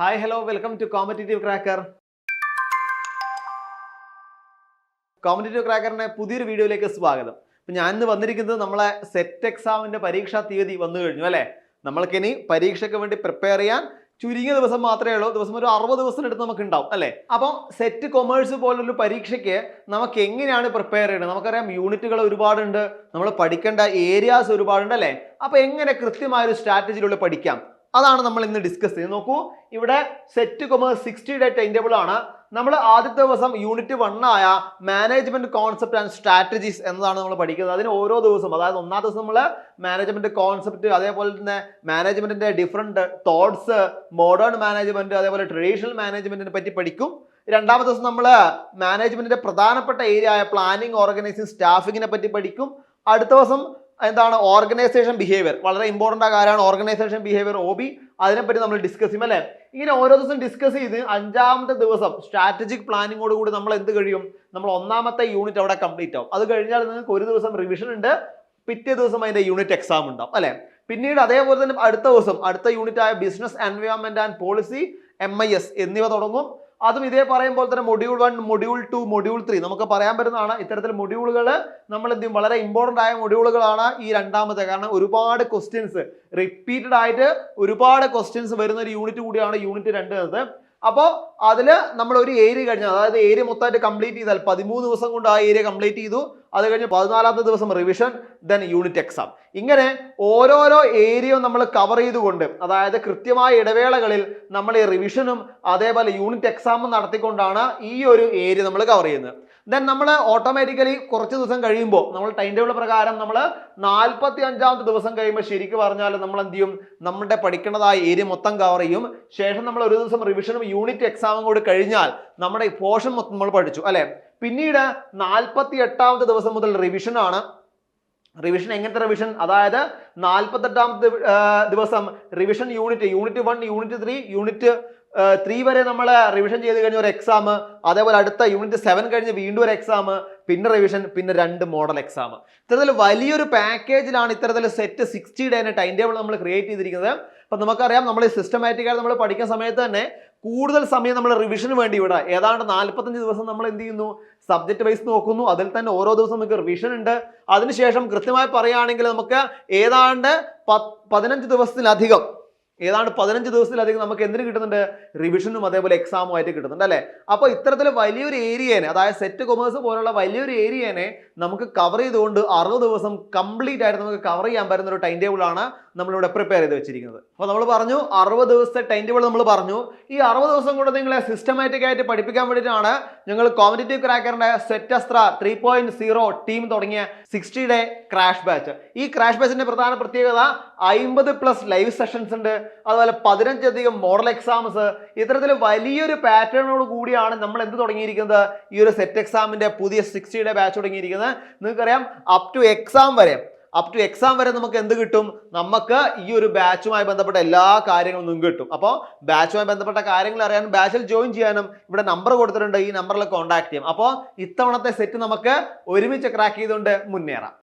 Hi hello welcome to competitive cracker competitive ക്രാക്കറിന്റെ പുതിയൊരു വീഡിയോയിലേക്ക് സ്വാഗതം. അപ്പൊ ഞാൻ ഇന്ന് വന്നിരിക്കുന്നത് നമ്മളെ സെറ്റ് എക്സാമിന്റെ പരീക്ഷാ തീയതി വന്നു കഴിഞ്ഞു അല്ലേ? നമ്മൾക്കിനി പരീക്ഷയ്ക്ക് വേണ്ടി പ്രിപ്പയർ ചെയ്യാൻ ചുരുങ്ങിയ ദിവസം മാത്രമേ ഉള്ളൂ. ദിവസം ഒരു അറുപത് ദിവസത്തിനടുത്ത് നമുക്ക് ഉണ്ടാവും അല്ലേ? അപ്പോൾ സെറ്റ് കൊമേഴ്സ് പോലൊരു പരീക്ഷയ്ക്ക് നമുക്ക് എങ്ങനെയാണ് പ്രിപ്പയർ ചെയ്യുന്നത് നമുക്കറിയാം യൂണിറ്റുകൾ ഒരുപാടുണ്ട്. നമ്മൾ പഠിക്കേണ്ട ഏരിയാസ് ഒരുപാടുണ്ട് അല്ലേ? അപ്പോൾ എങ്ങനെ കൃത്യമായ ഒരു സ്ട്രാറ്റജിയിലൂടെ പഠിക്കാം? അതാണ് നമ്മൾ ഇന്ന് ഡിസ്കസ് ചെയ്യുന്നത്. നോക്കൂ ഇവിടെ set commerce sixty day time table ആണ്. നമ്മൾ ആദ്യത്തെ ദിവസം യൂണിറ്റ് വൺ ആയ മാനേജ്മെന്റ് കോൺസെപ്റ്റ് ആൻഡ് സ്ട്രാറ്റജീസ് എന്നതാണ് നമ്മൾ പഠിക്കുന്നത്. അതിന് ഓരോ ദിവസം അതായത് ഒന്നാം ദിവസം നമ്മൾ മാനേജ്മെന്റ് കോൺസെപ്റ്റ് അതേപോലെ തന്നെ മാനേജ്മെന്റിന്റെ ഡിഫറെന്റ് തോട്ട്സ് മോഡേൺ മാനേജ്മെന്റ് അതേപോലെ ട്രഡീഷണൽ മാനേജ്മെന്റിനെ പറ്റി പഠിക്കും. രണ്ടാമത്തെ ദിവസം നമ്മൾ മാനേജ്മെന്റിന്റെ പ്രധാനപ്പെട്ട ഏരിയ ആയ പ്ലാനിങ് ഓർഗനൈസിംഗ് സ്റ്റാഫിങ്ങിനെ പറ്റി പഠിക്കും. അടുത്ത ദിവസം എന്താണ് ഓർഗനൈസേഷൻ ബിഹേവിയർ വളരെ ഇമ്പോർട്ടന്റ് ആ കാര്യമാണ് ഓർഗനൈസേഷൻ ബിഹേവിയർ ഒ ബി അതിനെപ്പറ്റി നമ്മൾ ഡിസ്കസ് ചെയ്യും അല്ലേ? ഇങ്ങനെ ഓരോ ദിവസം ഡിസ്കസ് ചെയ്ത് അഞ്ചാമത്തെ ദിവസം സ്ട്രാറ്റജിക് പ്ലാനിങ്ങോട് കൂടി നമ്മൾ എന്ത് കഴിയും? നമ്മൾ ഒന്നാമത്തെ യൂണിറ്റ് അവിടെ കംപ്ലീറ്റ് ആവും. അത് കഴിഞ്ഞാൽ നിങ്ങൾക്ക് ഒരു ദിവസം റിവിഷൻ ഉണ്ട് പിറ്റേ ദിവസം അതിന്റെ യൂണിറ്റ് എക്സാം ഉണ്ടാവും അല്ലേ? പിന്നീട് അതേപോലെ തന്നെ അടുത്ത ദിവസം അടുത്ത യൂണിറ്റ് ആയ business environment and policy M I S എന്നിവ തുടങ്ങും. അതും ഇതേ പറയുമ്പോൾ തന്നെ module one module two module three നമുക്ക് പറയാൻ പറ്റുന്നതാണ് ഇത്തരത്തിൽ മൊഡ്യൂളുകൾ നമ്മൾ എന്ത് ചെയ്യും? വളരെ ഇമ്പോർട്ടന്റ് ആയ മൊഡ്യൂളുകളാണ് ഈ രണ്ടാമത്തെ. കാരണം ഒരുപാട് ക്വസ്റ്റ്യൻസ് റിപ്പീറ്റഡ് ആയിട്ട് ഒരുപാട് ക്വസ്റ്റ്യൻസ് വരുന്ന ഒരു യൂണിറ്റ് കൂടിയാണ് യൂണിറ്റ് രണ്ട് എന്നത്. അപ്പോൾ അതിൽ നമ്മൾ ഒരു ഏരിയ കഴിഞ്ഞാൽ അതായത് ഏരിയ മൊത്തമായിട്ട് കംപ്ലീറ്റ് ചെയ്താൽ പതിമൂന്ന് ദിവസം കൊണ്ട് ആ ഏരിയ കംപ്ലീറ്റ് ചെയ്തു. അത് കഴിഞ്ഞ് പതിനാലാമത്തെ ദിവസം റിവിഷൻ ദെൻ യൂണിറ്റ് എക്സാം ഇങ്ങനെ ഓരോരോ ഏരിയയും നമ്മൾ കവർ ചെയ്തുകൊണ്ട് അതായത് കൃത്യമായ ഇടവേളകളിൽ നമ്മൾ ഈ റിവിഷനും അതേപോലെ യൂണിറ്റ് എക്സാമും നടത്തിക്കൊണ്ടാണ് ഈ ഒരു ഏരിയ നമ്മൾ കവർ ചെയ്യുന്നത്. ദെൻ നമ്മൾ ഓട്ടോമാറ്റിക്കലി കുറച്ച് ദിവസം കഴിയുമ്പോൾ നമ്മൾ ടൈം ടേബിൾ പ്രകാരം നമ്മൾ നാൽപ്പത്തി അഞ്ചാമത്തെ ദിവസം കഴിയുമ്പോൾ ശരിക്കും പറഞ്ഞാൽ നമ്മൾ എന്ത് ചെയ്യും നമ്മുടെ പഠിക്കേണ്ടതായ ഏരിയ മൊത്തം കവർ ചെയ്യും. ശേഷം നമ്മൾ ഒരു ദിവസം റിവിഷനും യൂണിറ്റ് എക്സാമും കൂടി കഴിഞ്ഞാൽ നമ്മുടെ പോർഷൻ മൊത്തം നമ്മൾ പഠിച്ചു അല്ലെ? പിന്നീട് നാൽപ്പത്തി എട്ടാമത്തെ ദിവസം മുതൽ റിവിഷൻ ആണ്. റിവിഷൻ എങ്ങനത്തെ റിവിഷൻ അതായത് നാൽപ്പത്തെട്ടാമത്തെ ദിവസം revision unit unit one unit three unit three വരെ നമ്മൾ റിവിഷൻ ചെയ്ത് കഴിഞ്ഞ ഒരു എക്സാം അതേപോലെ അടുത്ത യൂണിറ്റ് സെവൻ കഴിഞ്ഞ് വീണ്ടും ഒരു എക്സാം പിന്നെ റിവിഷൻ പിന്നെ രണ്ട് മോഡൽ എക്സാം ഇത്തരത്തിൽ വലിയൊരു പാക്കേജിലാണ് ഇത്തരത്തിൽ സെറ്റ് സിക്സ്റ്റി ഡേനെ ടൈം ടേബിൾ നമ്മൾ ക്രിയേറ്റ് ചെയ്തിരിക്കുന്നത്. അപ്പം നമുക്കറിയാം നമ്മൾ സിസ്റ്റമാറ്റിക്കായി നമ്മൾ പഠിക്കുന്ന സമയത്ത് തന്നെ കൂടുതൽ സമയം നമ്മൾ റിവിഷന് വേണ്ടി ഇവിടെ ഏതാണ്ട് നാൽപ്പത്തഞ്ച് ദിവസം നമ്മൾ എന്ത് ചെയ്യുന്നു? സബ്ജക്ട് വൈസ് നോക്കുന്നു. അതിൽ തന്നെ ഓരോ ദിവസം നമുക്ക് റിവിഷൻ ഉണ്ട്. അതിനുശേഷം കൃത്യമായി പറയുകയാണെങ്കിൽ നമുക്ക് ഏതാണ്ട് പതിനഞ്ച് ദിവസത്തിലധികം ഏതാണ്ട് പതിനഞ്ച് ദിവസത്തിലധികം നമുക്ക് എന്തിനു കിട്ടുന്നുണ്ട്? റിവിഷനും അതേപോലെ എക്സാമും ആയിട്ട് കിട്ടുന്നുണ്ട് അല്ലേ? അപ്പോൾ ഇത്തരത്തിൽ വലിയൊരു ഏരിയനെ അതായത് സെറ്റ് കൊമേഴ്സ് പോലുള്ള വലിയൊരു ഏരിയനെ നമുക്ക് കവർ ചെയ്തുകൊണ്ട് അറുപത് ദിവസം കംപ്ലീറ്റ് ആയിട്ട് നമുക്ക് കവർ ചെയ്യാൻ പറ്റുന്ന ഒരു ടൈം ടേബിൾ ആണ് നമ്മളിവിടെ പ്രിപ്പയർ ചെയ്ത് വെച്ചിരിക്കുന്നത്. അപ്പോൾ നമ്മൾ പറഞ്ഞു അറുപത് ദിവസത്തെ ടൈം ടേബിൾ നമ്മൾ പറഞ്ഞു. ഈ അറുപത് ദിവസം കൂടെ നിങ്ങളെ സിസ്റ്റമാറ്റിക് ആയിട്ട് പഠിപ്പിക്കാൻ വേണ്ടിയിട്ടാണ് ഞങ്ങൾ competitive ക്രാക്കറിന്റെ set Astra three point zero team തുടങ്ങിയ സിക്സ്റ്റി ഡേ ക്രാഷ് ബാച്ച് ഈ ക്രാഷ് ബാച്ചിന്റെ പ്രധാന പ്രത്യേകത അമ്പത് പ്ലസ് ലൈവ് സെഷൻസ് ഉണ്ട്. അതുപോലെ പതിനഞ്ചധികം മോഡൽ എക്സാംസ് ഇത്തരത്തിൽ വലിയൊരു പാറ്റേണോട് കൂടിയാണ് നമ്മൾ എന്ത് തുടങ്ങിയിരിക്കുന്നത്? ഈ ഒരു സെറ്റ് എക്സാമിന്റെ പുതിയ സിക്സ്റ്റി ഡേ ബാച്ച് തുടങ്ങിയിരിക്കുന്നത്. നിങ്ങൾക്കറിയാം അപ് ടു എക്സാം വരെ അപ് ടു എക്സാം വരെ നമുക്ക് എന്ത് കിട്ടും? നമുക്ക് ഈ ഒരു ബാച്ചുമായി ബന്ധപ്പെട്ട എല്ലാ കാര്യങ്ങളും നിങ്ങൾക്ക് കിട്ടും. അപ്പോൾ ബാച്ചുമായി ബന്ധപ്പെട്ട കാര്യങ്ങൾ അറിയാനും ബാച്ചിൽ ജോയിൻ ചെയ്യാനും ഇവിടെ നമ്പർ കൊടുത്തിട്ടുണ്ട്. ഈ നമ്പറിൽ കോൺടാക്ട് ചെയ്യാം. അപ്പോൾ ഇത്തവണത്തെ സെറ്റ് നമുക്ക് ഒരുമിച്ച് ക്രാക്ക് ചെയ്തുകൊണ്ട് മുന്നേറാം.